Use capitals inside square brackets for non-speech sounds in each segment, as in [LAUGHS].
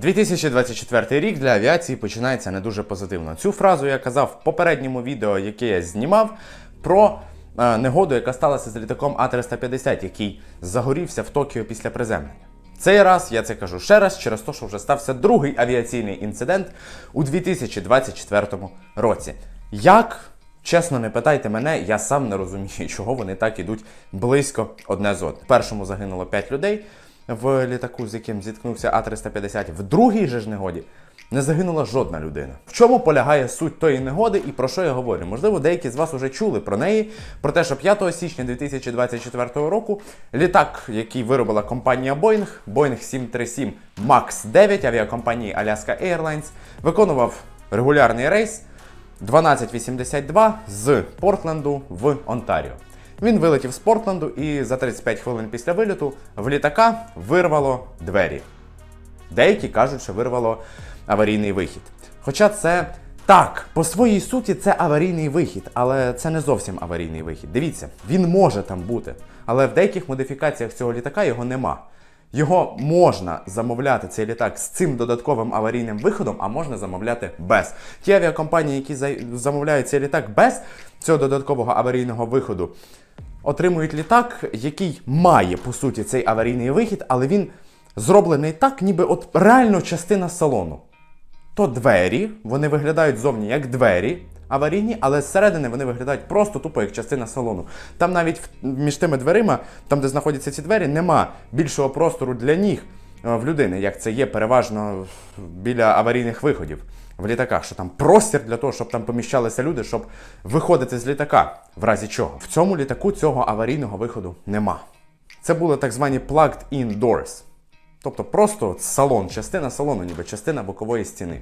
2024 рік для авіації починається не дуже позитивно. Цю фразу я казав в попередньому відео, яке я знімав, про е, негоду, яка сталася з літаком А350, який загорівся в Токіо після приземлення. Цей раз я це кажу ще раз через те, що вже стався другий авіаційний інцидент у 2024 році. Як? Чесно, не питайте мене, я сам не розумію, [LAUGHS] чого вони так ідуть близько одне з одним. В першому загинуло 5 людей в літаку, з яким зіткнувся А350. В другій же ж негоді не загинула жодна людина. В чому полягає суть тої негоди і про що я говорю? Можливо, деякі з вас вже чули про неї, про те, що 5 січня 2024 року літак, який виробила компанія Boeing, Boeing 737 MAX 9 авіакомпанії Alaska Airlines, виконував регулярний рейс 1282 з Портленду в Онтаріо. Він вилетів з Портленду і за 35 хвилин після вильоту в літака вирвало двері. Деякі кажуть, що вирвало аварійний вихід. Хоча це так, по своїй суті, це аварійний вихід, але це не зовсім аварійний вихід. Дивіться, він може там бути, але в деяких модифікаціях цього літака його нема. Його можна замовляти цей літак з цим додатковим аварійним виходом, а можна замовляти без. Ті авіакомпанії, які замовляють цей літак без цього додаткового аварійного виходу, отримують літак, який має по суті цей аварійний вихід, але він зроблений так, ніби от реально частина салону. То двері, вони виглядають зовні як двері аварійні, але зсередини вони виглядають просто тупо як частина салону. Там навіть між тими дверима, там де знаходяться ці двері, нема більшого простору для ніг е, в людини, як це є переважно біля аварійних виходів в літаках, що там простір для того, щоб там поміщалися люди, щоб виходити з літака, в разі чого. В цьому літаку цього аварійного виходу нема. Це були так звані plugged-in doors. Тобто просто салон, частина салону, ніби частина бокової стіни.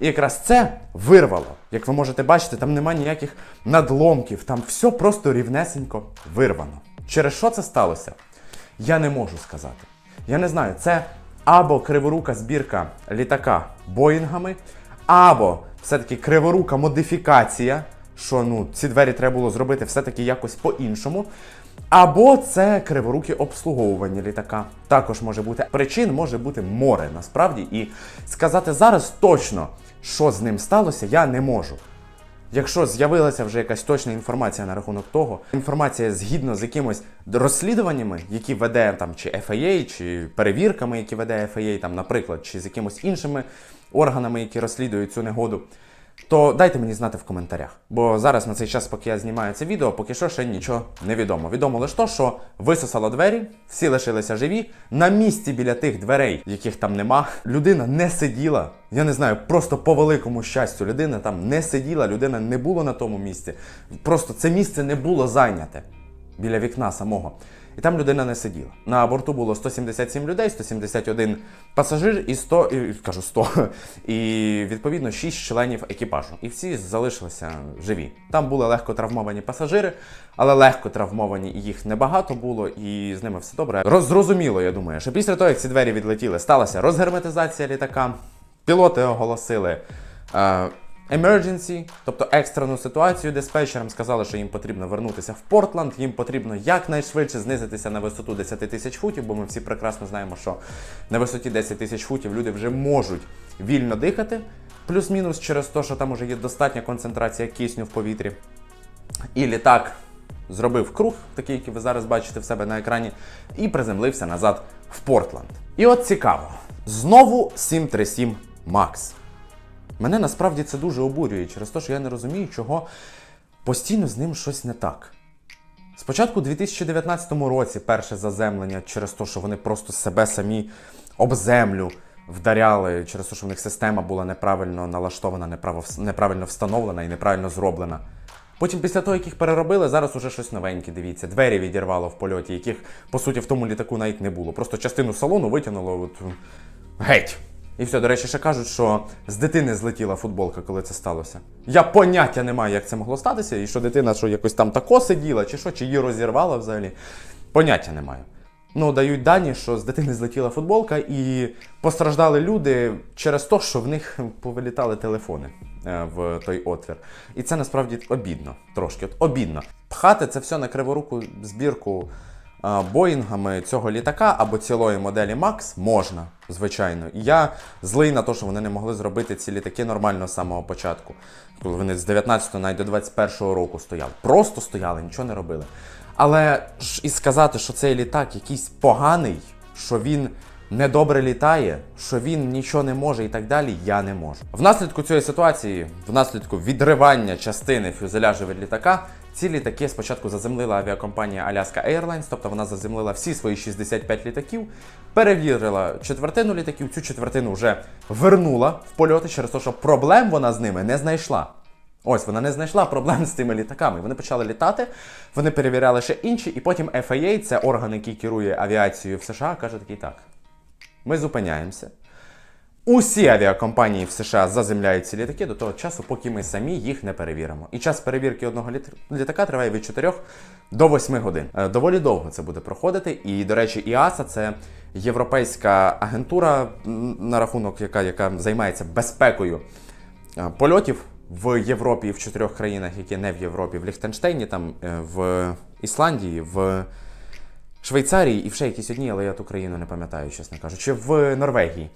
І якраз це вирвало. Як ви можете бачити, там нема ніяких надломків, там все просто рівнесенько вирвано. Через що це сталося? Я не можу сказати. Я не знаю, це або криворука збірка літака Боїнгами, або все-таки криворука модифікація, що ну, ці двері треба було зробити все-таки якось по-іншому. Або це криворуке обслуговування літака. Також може бути причин, може бути море насправді. І сказати зараз точно, що з ним сталося, я не можу. Якщо з'явилася вже якась точна інформація на рахунок того, інформація згідно з якимось розслідуваннями, які веде там чи FAA, чи перевірками, які веде FAA, там, наприклад, чи з якимось іншими органами, які розслідують цю негоду, то дайте мені знати в коментарях. Бо зараз на цей час, поки я знімаю це відео, поки що ще нічого не відомо. Відомо лише то, що висосало двері, всі лишилися живі. На місці біля тих дверей, яких там нема, людина не сиділа. Я не знаю, просто по великому щастю, людина там не сиділа, людина не було на тому місці. Просто це місце не було зайняте біля вікна самого. І там людина не сиділа. На борту було 177 людей, 171 пасажир і 100, і, кажу 100, і відповідно 6 членів екіпажу. І всі залишилися живі. Там були легко травмовані пасажири, але легко травмовані їх небагато було, і з ними все добре. Роззрозуміло, я думаю, що після того, як ці двері відлетіли, сталася розгерметизація літака. Пілоти оголосили. Е, Emergency, тобто екстрену ситуацію диспетчерам сказали, що їм потрібно вернутися в Портленд, їм потрібно якнайшвидше знизитися на висоту 10 тисяч футів, бо ми всі прекрасно знаємо, що на висоті 10 тисяч футів люди вже можуть вільно дихати, плюс-мінус через те, що там вже є достатня концентрація кисню в повітрі. І літак зробив круг, такий, який ви зараз бачите в себе на екрані, і приземлився назад в Портленд. І от цікаво, знову 737 MAX. Мене насправді це дуже обурює через те, що я не розумію, чого постійно з ним щось не так. Спочатку у 2019 році перше заземлення через те, що вони просто себе самі об землю вдаряли, через те, що в них система була неправильно налаштована, неправильно встановлена і неправильно зроблена. Потім, після того, як їх переробили, зараз уже щось новеньке, дивіться. Двері відірвало в польоті, яких, по суті, в тому літаку навіть не було. Просто частину салону витягнуло от, геть. І все, до речі, ще кажуть, що з дитини злетіла футболка, коли це сталося. Я поняття не маю, як це могло статися, і що дитина що якось там тако сиділа, чи що, чи її розірвала взагалі. Поняття не маю. Ну, дають дані, що з дитини злетіла футболка, і постраждали люди через те, що в них [LAUGHS] повилітали телефони е, в той отвір. І це насправді обідно, трошки. От обідно. Пхати це все на криворуку збірку боїнгами цього літака або цілої моделі Макс можна, звичайно. Я злий на те, що вони не могли зробити ці літаки нормально з самого початку. Коли вони з 19 навіть до 21 року стояли. Просто стояли, нічого не робили. Але ж і сказати, що цей літак якийсь поганий, що він недобре літає, що він нічого не може і так далі, я не можу. Внаслідку цієї ситуації, внаслідку відривання частини фюзеляжу від літака, ці літаки спочатку заземлила авіакомпанія Alaska Airlines, тобто вона заземлила всі свої 65 літаків, перевірила четвертину літаків, цю четвертину вже вернула в польоти через те, що проблем вона з ними не знайшла. Ось вона не знайшла проблем з тими літаками. Вони почали літати, вони перевіряли ще інші, і потім FAA, це орган, який керує авіацією в США, каже такий так. Ми зупиняємося. Усі авіакомпанії в США заземляють ці літаки до того часу, поки ми самі їх не перевіримо. І час перевірки одного літака триває від 4 до 8 годин. Е, Доволі довго це буде проходити. І, до речі, ІАСА це європейська агентура на рахунок, яка, яка займається безпекою е, польотів в Європі і в чотирьох країнах, які не в Європі, в Ліхтенштейні, там е, в Ісландії, в Швейцарії і ще якісь одні, але я ту країну не пам'ятаю, чесно кажучи, в Норвегії.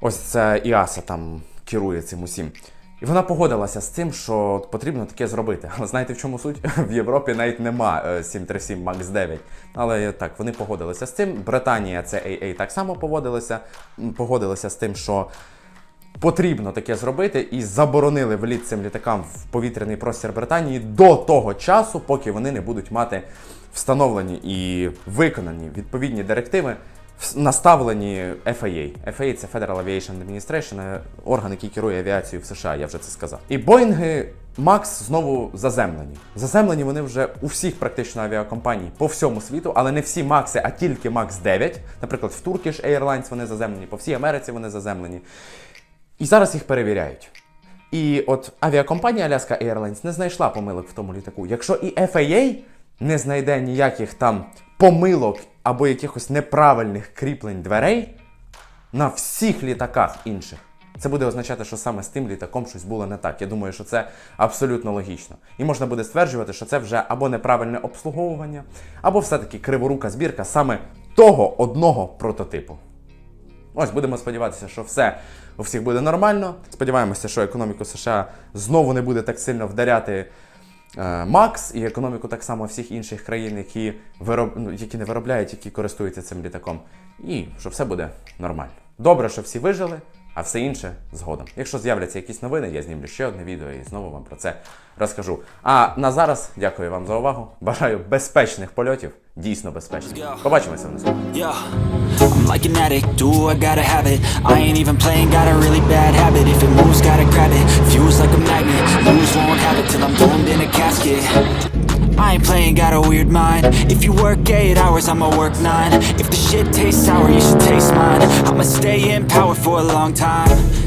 Ось це Іаса там керує цим усім. І вона погодилася з тим, що потрібно таке зробити. Але знаєте, в чому суть? [LAUGHS] В Європі навіть нема е, 737 MAX 9. Але так, вони погодилися з цим. Британія, це AA, так само погодилася, м, погодилися з тим, що потрібно таке зробити, і заборонили вліт цим літакам в повітряний простір Британії до того часу, поки вони не будуть мати встановлені і виконані відповідні директиви, наставлені FAA. FAA – це Federal Aviation Administration, е, орган, який керує авіацією в США, я вже це сказав. І Боїнги Макс знову заземлені. Заземлені вони вже у всіх практично авіакомпаній по всьому світу, але не всі Макси, а тільки Макс 9. Наприклад, в Turkish Airlines вони заземлені, по всій Америці вони заземлені. І зараз їх перевіряють. І от авіакомпанія Alaska Airlines не знайшла помилок в тому літаку. Якщо і FAA не знайде ніяких там помилок або якихось неправильних кріплень дверей на всіх літаках інших, це буде означати, що саме з тим літаком щось було не так. Я думаю, що це абсолютно логічно. І можна буде стверджувати, що це вже або неправильне обслуговування, або все-таки криворука збірка саме того одного прототипу. Ось будемо сподіватися, що все у всіх буде нормально. Сподіваємося, що економіку США знову не буде так сильно вдаряти Макс і економіку так само всіх інших країн, які, вироб... ну, які не виробляють, які користуються цим літаком. І що все буде нормально. Добре, що всі вижили, а все інше згодом. Якщо з'являться якісь новини, я знімлю ще одне відео і знову вам про це розкажу. А на зараз дякую вам за увагу. Бажаю безпечних польотів, дійсно безпечних. Побачимося в наступному. Ain't got a weird mind. If you work 8 hours, I'ma work 9 If the shit tastes sour, you should taste mine. I'ma stay in power for a long time